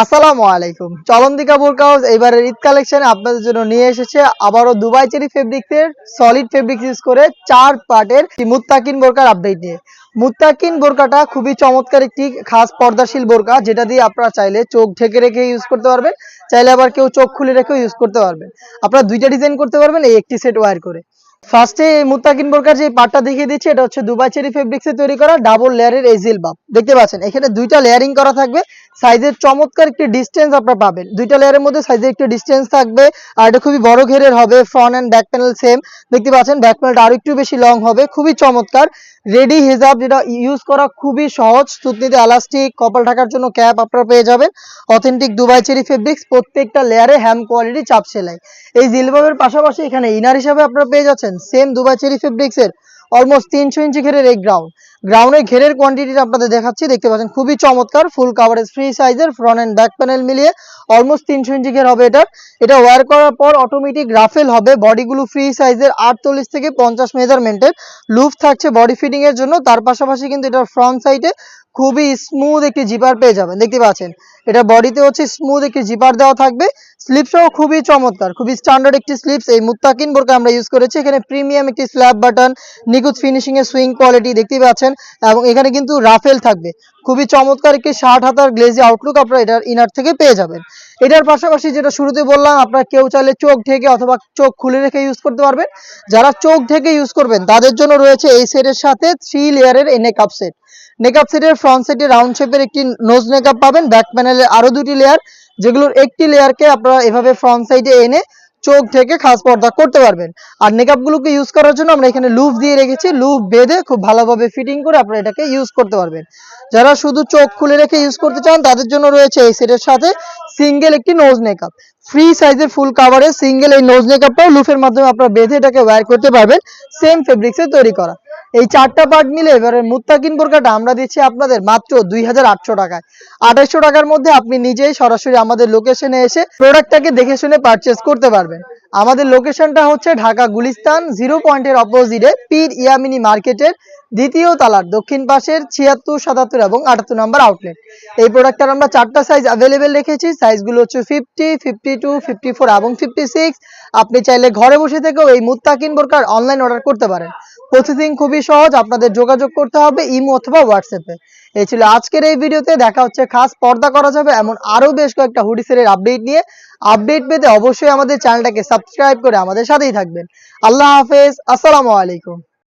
আসসালামু আলাইকুম। চলন্দিকা বোরকা হাউস এবারের ঈদ কালেকশনে আপনাদের জন্য নিয়ে এসেছে আবারও দুবাই চেরি ফেব্রিক্সের সলিড ফেব্রিক্স ইউজ করে চার পার্টের মুত্তাকিন বোরকার আপডেট নিয়ে। মুত্তাকিন বোরকাটা খুবই চমৎকার একটি খাস পর্দাশীল বোরকা, যেটা দিয়ে আপনারা চাইলে চোখ ঢেকে রেখে ইউজ করতে পারবেন, চাইলে আবার কেউ চোখ খুলে রেখেও ইউজ করতে পারবেন। আপনারা দুইটা ডিজাইন করতে পারবেন, এই একটি সেট ওয়্যার করে। ফার্স্টে মুত্তাকিন বোরকার যে পার্টটা দেখিয়ে দিচ্ছি, এটা হচ্ছে দুবাই চেরি ফেব্রিক্সে তৈরি করা ডাবল লেয়ারের এজিল বাপ দেখতে পাচ্ছেন, এখানে দুইটা লেয়ারিং করা থাকবে। সাইজের চমৎকার একটি ডিস্টেন্স আপনারা পাবেন। দুইটা লেয়ারের মধ্যে সাইজের একটি ডিস্টেন্স থাকবে, আর এটা খুবই বড় ঘেরের হবে front and back panel same দেখতে পাচ্ছেন ব্যাক প্যানেলটা আরও একটু বেশি লং হবে, খুবই চমৎকার। রেডি হিজাব যেটা ইউজ করা খুবই সহজ সুতনিতে এলাস্টিক কপাল ঢাকার জন্য ক্যাপ আপনারা পেয়ে যাবেন। অথেন্টিক দুবাই চেরি ফেব্রিক্স প্রত্যেকটা লেয়ারে হ্যাম কোয়ালিটি চাপ সেলাই। এই জিলবাবের পাশাপাশি এখানে ইনার হিসাবে আপনারা পেয়ে যাচ্ছেন সেম দুবাই চেরি ফেব্রিক্সের অলমোস্ট তিনশো ইঞ্চি ঘেরের এই গ্রাউন্ড গ্রাউন্ডের ঘেরের কোয়ান্টিটিটা আপনাদের দেখাচ্ছি, দেখতে পাচ্ছেন খুবই চমৎকার ফুল কাভারেজ ফ্রি সাইজের ফ্রন্ট অ্যান্ড ব্যাক প্যানেল মিলিয়ে অলমোস্ট তিনশো ইঞ্চি ঘের হবে এটা এটা ওয়্যার করার পর অটোমেটিক রাফেল হবে বডিগুলো ফ্রি সাইজের আটচল্লিশ থেকে পঞ্চাশ মেজারমেন্টের লুফ থাকছে বডি ফিটিং এর জন্য, তার পাশাপাশি কিন্তু এটার ফ্রন্ট সাইডে খুবই স্মুথ একটি জিপার পেয়ে যাবেন, দেখতে পাচ্ছেন। এটা বডিতে হচ্ছে স্মুথ একটি জিপার দেওয়া থাকবে। স্লিপসও খুবই চমৎকার, খুবই স্ট্যান্ডার্ড একটি স্লিপস এই মুত্তাকিন বোরকা আমরা ইউজ করেছি, এখানে প্রিমিয়াম একটি স্ল্যাব বাটন নিখুঁত ফিনিশিং এর সুইং কোয়ালিটি দেখতে পাচ্ছেন। এবং এখানে কিন্তু রাফেল থাকবে। খুবই চমৎকার একটি ষাট হাতার গ্লেজি আউটলুক আপনারা এটার ইনার থেকে পেয়ে যাবেন। এটার পাশাপাশি যেটা শুরুতে বললাম, আপনারা কেউ চাইলে চোখ ঢেকে অথবা চোখ খুলে রেখে ইউজ করতে পারবেন। যারা চোখ ঢেকে ইউজ করবেন, তাদের জন্য রয়েছে এই সেটের সাথে থ্রি লেয়ারের এই নেকআপ সেট নেকআপ সেটের ফ্রন্ট সেটে রাউন্ড শেপের একটি নোজ নেকআপ পাবেন। ব্যাক প্যানেলে আরও দুটি লেয়ার যেগুলোর একটি লেয়ারকে আপনারা এভাবে ফ্রন্ট সাইডে এনে চোখ থেকে খাস পর্দা করতে পারবেন। আর নেকআপ গুলোকে ইউজ করার জন্য আমরা এখানে লুপ দিয়ে রেখেছি। লুপ বেঁধে খুব ভালোভাবে ফিটিং করে আপনারা এটাকে ইউজ করতে পারবেন। যারা শুধু চোখ খুলে রেখে ইউজ করতে চান, তাদের জন্য রয়েছে এই সেটের সাথে সিঙ্গেল একটি নোজ মেকআপ ফ্রি সাইজের ফুল কাভারে সিঙ্গেল এই নোজ মেকআপটাও লুফের মাধ্যমে আপনারা বেঁধে এটাকে ওয়্যার করতে পারবেন। সেম ফেব্রিক্সে তৈরি করা। এই চারটা পার্ট মিলে এবারে মুত্তাকিন বোরকাটা আমরা দিচ্ছি আপনাদের মাত্র দুই হাজার আটশো টাকায়। আঠাইশশো টাকার মধ্যে আপনি নিজেই সরাসরি আমাদের লোকেশনে এসে প্রোডাক্টটাকে দেখে শুনে পারচেস করতে পারবেন। আমাদের লোকেশনটা হচ্ছে ঢাকা গুলিস্তান জিরো পয়েন্টের অপোজিটে পীর ইয়ামিনী মার্কেটের দ্বিতীয় তালার দক্ষিণ পাশের ছিয়াত্তর, সাতাত্তর এবং আটাত্তর নম্বর আউটলেট এই প্রোডাক্টটার আমরা চারটা সাইজ অ্যাভেলেবেল রেখেছি। সাইজগুলো হচ্ছে fifty fifty two fifty four এবং ফিফটি সিক্স আপনি চাইলে ঘরে বসে থেকেও এই মুত্তাকিন বোরকার অনলাইন অর্ডার করতে পারেন। প্রসেসিং খুবই সহজ, আপনাদের যোগাযোগ করতে হবে ইমো অথবা হোয়াটসঅ্যাপে এই ছিল আজকের এই ভিডিওতে, দেখা হচ্ছে খাস পর্দা করা যাবে এমন আরও বেশ কয়েকটা হুডি সেলের আপডেট নিয়ে। আপডেট পেতে অবশ্যই আমাদের চ্যানেলটাকে সাবস্ক্রাইব করে আমাদের সাথেই থাকবেন। আল্লাহ হাফেজ, আসসালামু আলাইকুম।